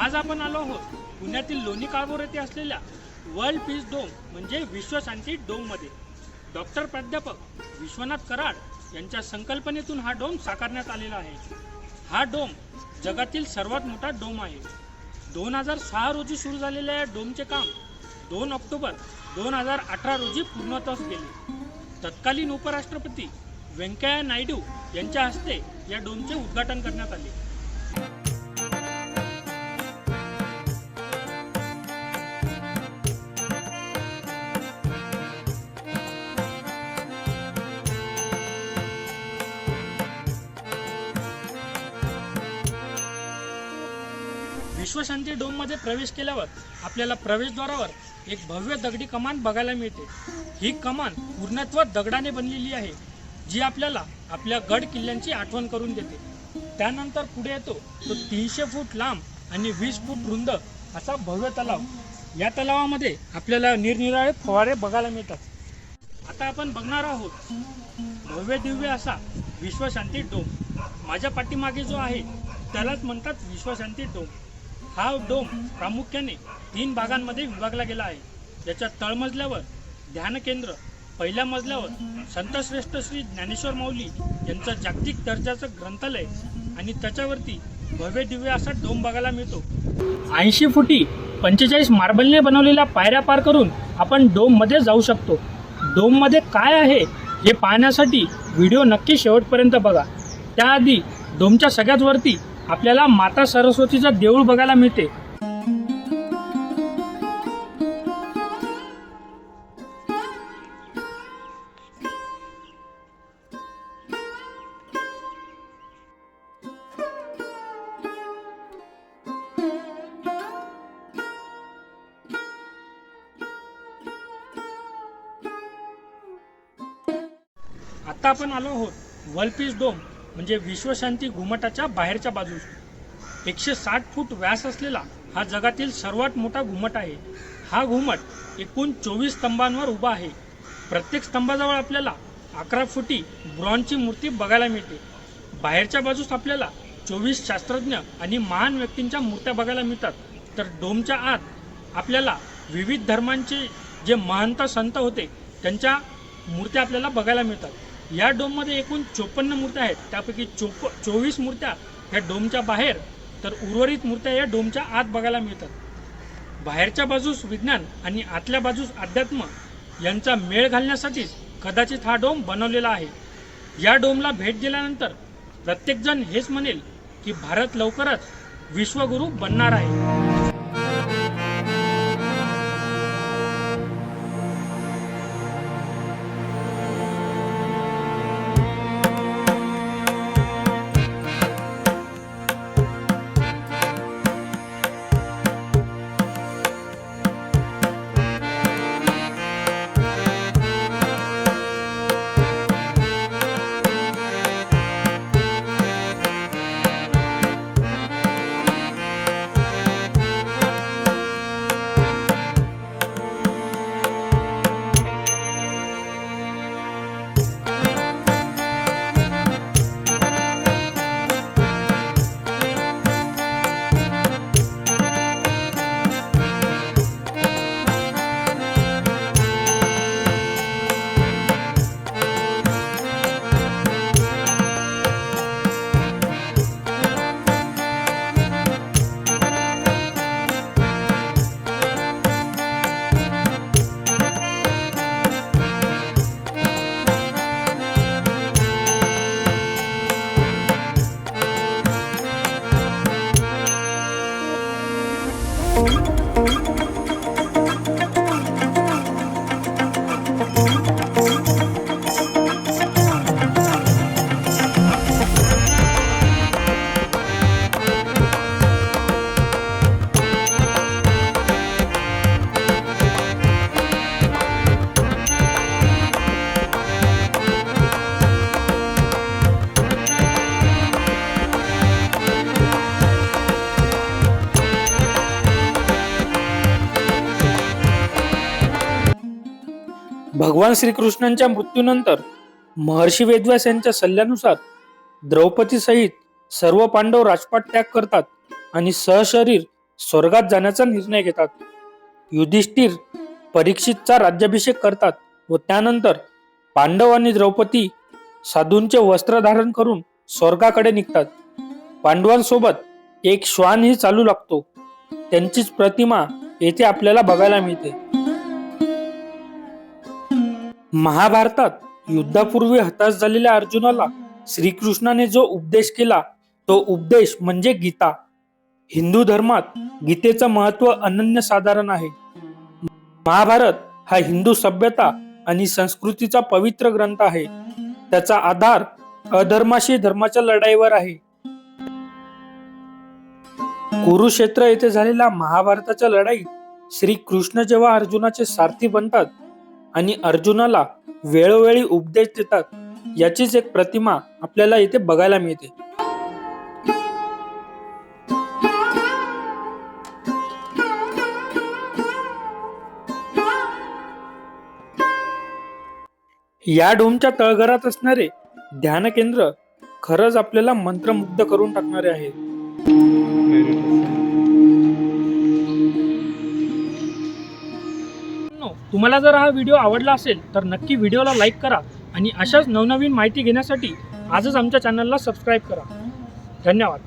आज आपण आलो आहोत पुण्यातील लोणी काळभोर येथे असलेल्या वर्ल्ड पीस डोम म्हणजे विश्वशांती डोममध्ये. डॉक्टर प्राध्यापक विश्वनाथ कराड यांच्या संकल्पनेतून हा डोम साकारण्यात आलेला आहे. हा डोम जगातील सर्वात मोठा डोम आहे. दोन हजार सहा रोजी सुरू झालेल्या या डोमचे काम दोन ऑक्टोबर दोन हजार अठरा रोजी पूर्णत्वास गेले. तत्कालीन उपराष्ट्रपती व्यंकय्या नायडू यांच्या हस्ते या डोमचे उद्घाटन करण्यात आले. विश्वशांती डोममध्ये प्रवेश केल्यावर आपल्याला प्रवेशद्वारावर एक भव्य दगडी कमान बघायला मिळते. ही कमान पूर्णत्व दगडाने बनलेली आहे जी आपल्याला आपल्या गड किल्ल्यांची आठवण करून देते. त्यानंतर पुढे येतो तो तीनशे फूट लांब आणि वीस फूट रुंद असा भव्य तलाव. या तलावामध्ये आपल्याला निरनिराळे फवारे बघायला मिळतात. आता आपण बघणार आहोत भव्य दिव्य असा विश्वशांती डोम. माझ्या पाठीमागे जो आहे त्यालाच म्हणतात विश्वशांती डोम. हा डोम प्रामुख्याने तीन भागांमध्ये विभागला गेला आहे. याच्या तळमजल्यावर ध्यान केंद्र पहिल्या मजल्यावर संतश्रेष्ठ श्री ज्ञानेश्वर माऊली यांचं जागतिक दर्जाचं ग्रंथालय आणि त्याच्यावरती भव्य दिव्य असा डोम बघायला मिळतो. ऐंशी फुटी पंचेचाळीस मार्बलने बनवलेल्या पायऱ्या पार करून आपण डोममध्ये जाऊ शकतो. डोममध्ये काय आहे हे पाहण्यासाठी व्हिडिओ नक्की शेवटपर्यंत बघा. त्याआधी डोमच्या सगळ्यात वरती आपल्याला माता सरस्वतीचं देऊळ बघायला मिळते. आता आपण आलो आहोत वलपीस डोम. म्हणजे विश्वशांती घुमटाच्या बाहेरच्या बाजूस. एकशे साठ फूट व्यास असलेला हा जगातील सर्वात मोठा घुमट आहे. हा घुमट एकूण चोवीस स्तंभांवर उभा आहे. प्रत्येक स्तंभाजवळ आपल्याला अकरा फुटी ब्रॉन्झची मूर्ती बघायला मिळते. बाहेरच्या बाजूस आपल्याला चोवीस शास्त्रज्ञ आणि महान व्यक्तींच्या मूर्त्या बघायला मिळतात. तर डोमच्या आत आपल्याला विविध धर्मांचे जे महंत संत होते त्यांच्या मूर्त्या आपल्याला बघायला मिळतात. या डोममध्ये एकूण चोपन्न मूर्त्या आहेत. त्यापैकी चोप चोवीस मूर्त्या ह्या डोमच्या बाहेर तर उर्वरित मूर्त्या या डोमच्या आत बघायला मिळतात. बाहेरच्या बाजूस विज्ञान आणि आतल्या बाजूस अध्यात्म यांचा मेळ घालण्यासाठीच कदाचित हा डोम बनवलेला आहे. या डोमला भेट दिल्यानंतर प्रत्येकजण हेच म्हणेल की भारत लवकरच विश्वगुरू बनणार आहे. भगवान श्रीकृष्णांच्या मृत्यूनंतर महर्षी वेदव्यास यांच्या सल्ल्यानुसार द्रौपदी सहित सर्व पांडव राजपाट त्याग करतात आणि सहशरीर स्वर्गात जाण्याचा निर्णय घेतात. युधिष्ठिर परीक्षितचा राज्याभिषेक करतात व त्यानंतर पांडव आणि द्रौपदी साधूंचे वस्त्र धारण करून स्वर्गाकडे निघतात. पांडवांसोबत एक श्वानही चालू लागतो. त्यांचीच प्रतिमा येथे आपल्याला बघायला मिळते. महाभारतात युद्धापूर्वी हताश झालेल्या अर्जुनाला श्रीकृष्णाने जो उपदेश केला तो उपदेश म्हणजे गीता. हिंदू धर्मात गीतेचं महत्त्व अनन्यसाधारण आहे. महाभारत हा हिंदू सभ्यता आणि संस्कृतीचा पवित्र ग्रंथ आहे. त्याचा आधार अधर्माशी धर्माच्या लढाईवर आहे. कुरुक्षेत्र येथे झालेल्या महाभारताच्या लढाईत श्री कृष्ण जेव्हा अर्जुनाचे सारथी बनतात आणि अर्जुनाला वेळोवेळी उपदेश देतात. याचीच एक प्रतिमा आपल्याला इथे बघायला मिळते. या डोमच्या तळघरात असणारे ध्यान केंद्र खरंच आपल्याला मंत्रमुग्ध करून टाकणारे आहे. तुम्हाला जर हा व्हिडिओ आवडला असेल तर नक्की व्हिडिओला लाईक करा आणि अशाच नवनवीन माहिती घेण्यासाठी आजच आमच्या चॅनलला सबस्क्राईब करा. धन्यवाद.